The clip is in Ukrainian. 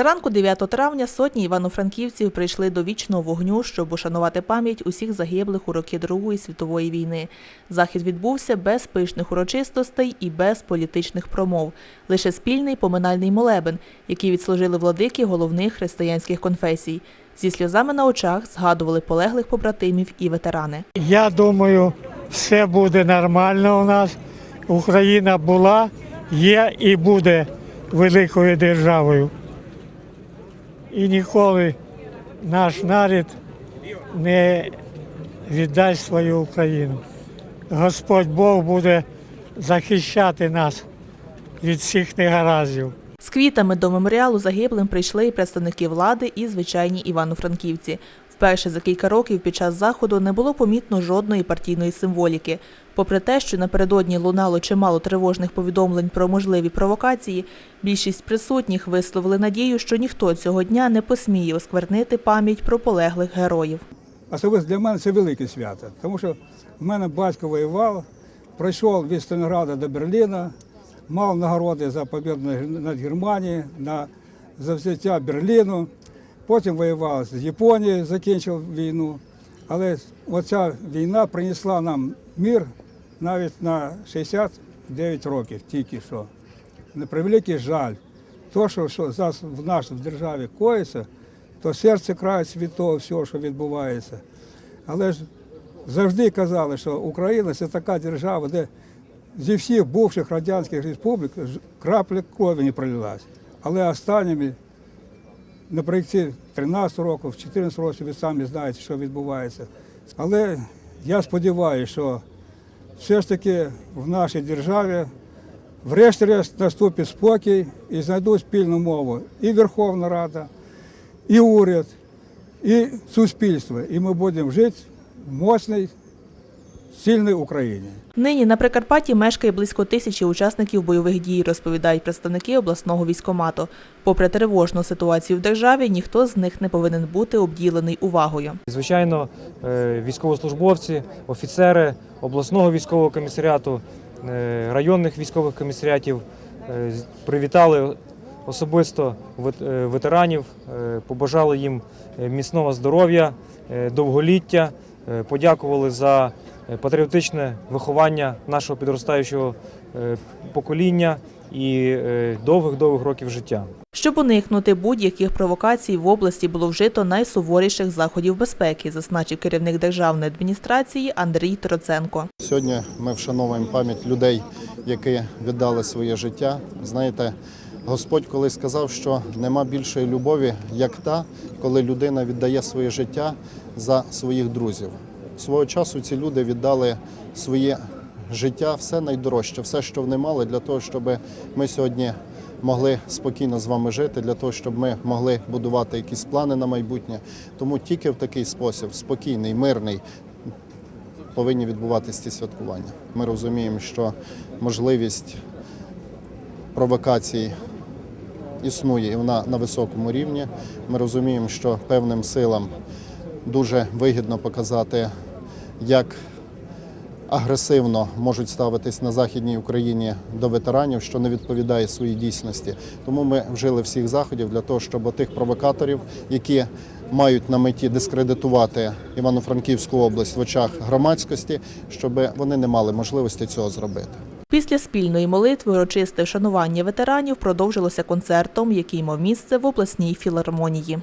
Зранку 9 травня сотні івано-франківців прийшли до вічного вогню, щоб ушанувати пам'ять усіх загиблих у роки Другої світової війни. Захід відбувся без пишних урочистостей і без політичних промов. Лише спільний поминальний молебен, який відслужили владики головних християнських конфесій. Зі сльозами на очах згадували полеглих побратимів і ветерани. Я думаю, все буде нормально у нас. Україна була, є і буде великою державою. І ніколи наш народ не віддасть свою Україну. Господь Бог буде захищати нас від всіх негараздів. З квітами до меморіалу загиблим прийшли і представники влади, і звичайні івано-франківці. Вперше за кілька років під час заходу не було помітно жодної партійної символіки. Попри те, що напередодні лунало чимало тривожних повідомлень про можливі провокації, більшість присутніх висловили надію, що ніхто цього дня не посміє осквернити пам'ять про полеглих героїв. Особисто для мене це велике свято, тому що в мене батько воював, пройшов від Сталінграда до Берліна, мав нагороди за побіду над Германією, на за взяття Берліну. Потім воював з Японією, закінчив війну. Але оця війна принесла нам мир навіть на 69 років тільки що. На превеликий жаль, то, що, що зараз в нашій державі коїться, то серце крається від того всього, що відбувається. Але ж завжди казали, що Україна це така держава, де зі всіх бувших радянських республік крапля крові не пролилась. Але останніми наприкінці 13 років, 14 років, ви самі знаєте, що відбувається. Але я сподіваюся, що все ж таки в нашій державі врешті-решт наступить спокій і знайдуть спільну мову і Верховна Рада, і уряд, і суспільство. І ми будемо жити в моцній, сильній Україні. Нині на Прикарпатті мешкає близько тисячі учасників бойових дій, розповідають представники обласного військомату. Попри тривожну ситуацію в державі, ніхто з них не повинен бути обділений увагою. Звичайно, е, військовослужбовці, офіцери обласного військового комісаріату, е, районних військових комісаріатів е, привітали особисто ветеранів, побажали їм міцного здоров'я, довголіття, подякували за патріотичне виховання нашого підростаючого е, покоління і е, довгих-довгих років життя. Щоб уникнути будь-яких провокацій в області було вжито найсуворіших заходів безпеки, зазначив керівник державної адміністрації Андрій Троценко. Сьогодні ми вшановуємо пам'ять людей, які віддали своє життя. Знаєте, Господь колись сказав, що нема більшої любові, як та, коли людина віддає своє життя за своїх друзів. Свого часу ці люди віддали своє життя, все найдорожче, все, що вони мали, для того, щоб ми сьогодні могли спокійно з вами жити, для того, щоб ми могли будувати якісь плани на майбутнє. Тому тільки в такий спосіб, спокійний, мирний, повинні відбуватися ці святкування. Ми розуміємо, що можливість провокацій існує і вона на високому рівні. Ми розуміємо, що певним силам дуже вигідно показати, як агресивно можуть ставитись на Західній Україні до ветеранів, що не відповідає своїй дійсності. Тому ми вжили всіх заходів для того, щоб тих провокаторів, які мають на меті дискредитувати Івано-Франківську область в очах громадськості, щоб вони не мали можливості цього зробити. Після спільної молитви урочисте вшанування ветеранів продовжилося концертом, який мав місце в обласній філармонії.